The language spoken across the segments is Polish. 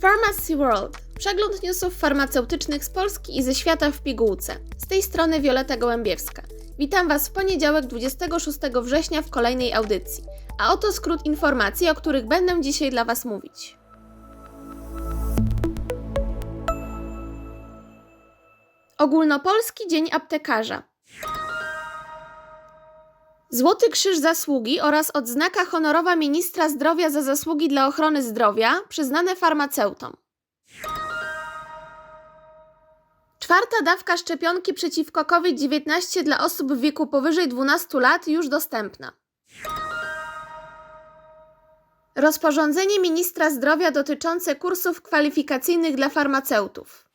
Pharmacy World. Przegląd newsów farmaceutycznych z Polski i ze świata w pigułce. Z tej strony Wioleta Gołębiewska. Witam Was w poniedziałek 26 września w kolejnej audycji. A oto skrót informacji, o których będę dzisiaj dla Was mówić. Ogólnopolski Dzień Aptekarza. Złoty Krzyż Zasługi oraz odznaka honorowa Ministra Zdrowia za zasługi dla ochrony zdrowia przyznane farmaceutom. Czwarta dawka szczepionki przeciwko COVID-19 dla osób w wieku powyżej 12 lat już dostępna. Rozporządzenie ministra zdrowia dotyczące kursów kwalifikacyjnych dla farmaceutów.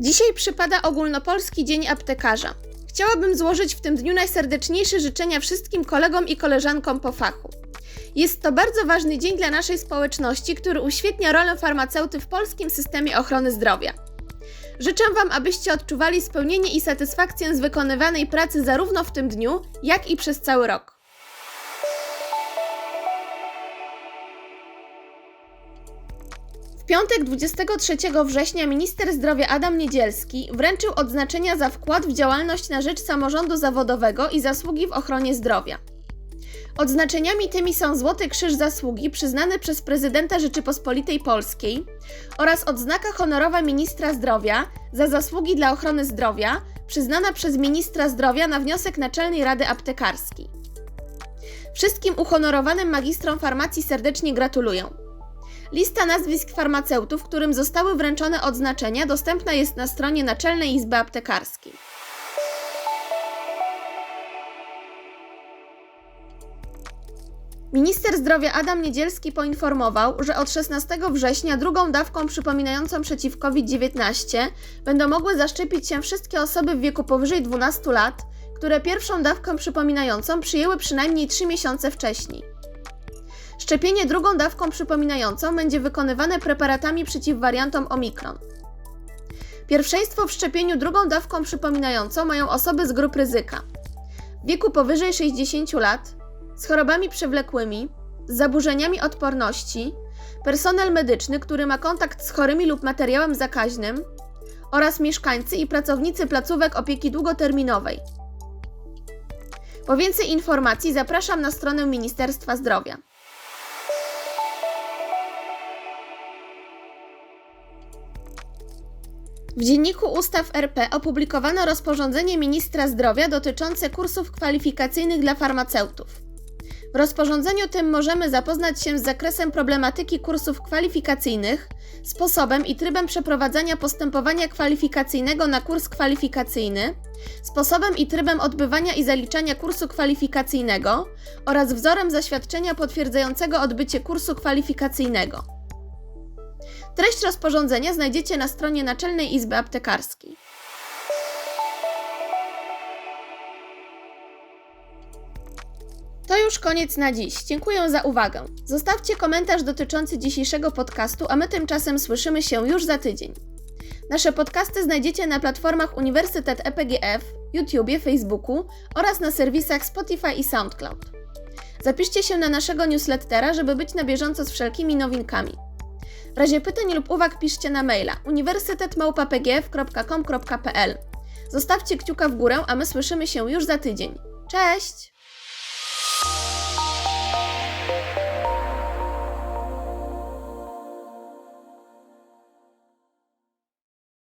Dzisiaj przypada Ogólnopolski Dzień Aptekarza. Chciałabym złożyć w tym dniu najserdeczniejsze życzenia wszystkim kolegom i koleżankom po fachu. Jest to bardzo ważny dzień dla naszej społeczności, który uświetnia rolę farmaceuty w polskim systemie ochrony zdrowia. Życzę Wam, abyście odczuwali spełnienie i satysfakcję z wykonywanej pracy zarówno w tym dniu, jak i przez cały rok. Piątek 23 września minister zdrowia Adam Niedzielski wręczył odznaczenia za wkład w działalność na rzecz samorządu zawodowego i zasługi w ochronie zdrowia. Odznaczeniami tymi są Złoty Krzyż Zasługi przyznany przez prezydenta Rzeczypospolitej Polskiej oraz odznaka honorowa ministra zdrowia za zasługi dla ochrony zdrowia przyznana przez ministra zdrowia na wniosek Naczelnej Rady Aptekarskiej. Wszystkim uhonorowanym magistrom farmacji serdecznie gratuluję. Lista nazwisk farmaceutów, którym zostały wręczone odznaczenia, dostępna jest na stronie Naczelnej Izby Aptekarskiej. Minister zdrowia Adam Niedzielski poinformował, że od 16 września drugą dawką przypominającą przeciw COVID-19 będą mogły zaszczepić się wszystkie osoby w wieku powyżej 12 lat, które pierwszą dawkę przypominającą przyjęły przynajmniej 3 miesiące wcześniej. Szczepienie drugą dawką przypominającą będzie wykonywane preparatami przeciw wariantom Omikron. Pierwszeństwo w szczepieniu drugą dawką przypominającą mają osoby z grup ryzyka w wieku powyżej 60 lat, z chorobami przewlekłymi, z zaburzeniami odporności, personel medyczny, który ma kontakt z chorymi lub materiałem zakaźnym oraz mieszkańcy i pracownicy placówek opieki długoterminowej. Po więcej informacji zapraszam na stronę Ministerstwa Zdrowia. W Dzienniku Ustaw RP opublikowano rozporządzenie ministra zdrowia dotyczące kursów kwalifikacyjnych dla farmaceutów. W rozporządzeniu tym możemy zapoznać się z zakresem problematyki kursów kwalifikacyjnych, sposobem i trybem przeprowadzania postępowania kwalifikacyjnego na kurs kwalifikacyjny, sposobem i trybem odbywania i zaliczania kursu kwalifikacyjnego oraz wzorem zaświadczenia potwierdzającego odbycie kursu kwalifikacyjnego. Treść rozporządzenia znajdziecie na stronie Naczelnej Izby Aptekarskiej. To już koniec na dziś. Dziękuję za uwagę. Zostawcie komentarz dotyczący dzisiejszego podcastu, a my tymczasem słyszymy się już za tydzień. Nasze podcasty znajdziecie na platformach Uniwersytet EPGF, YouTubie, Facebooku oraz na serwisach Spotify i SoundCloud. Zapiszcie się na naszego newslettera, żeby być na bieżąco z wszelkimi nowinkami. W razie pytań lub uwag piszcie na maila uniwersytetmałpa.pgf.com.pl Zostawcie kciuka w górę, a my słyszymy się już za tydzień. Cześć!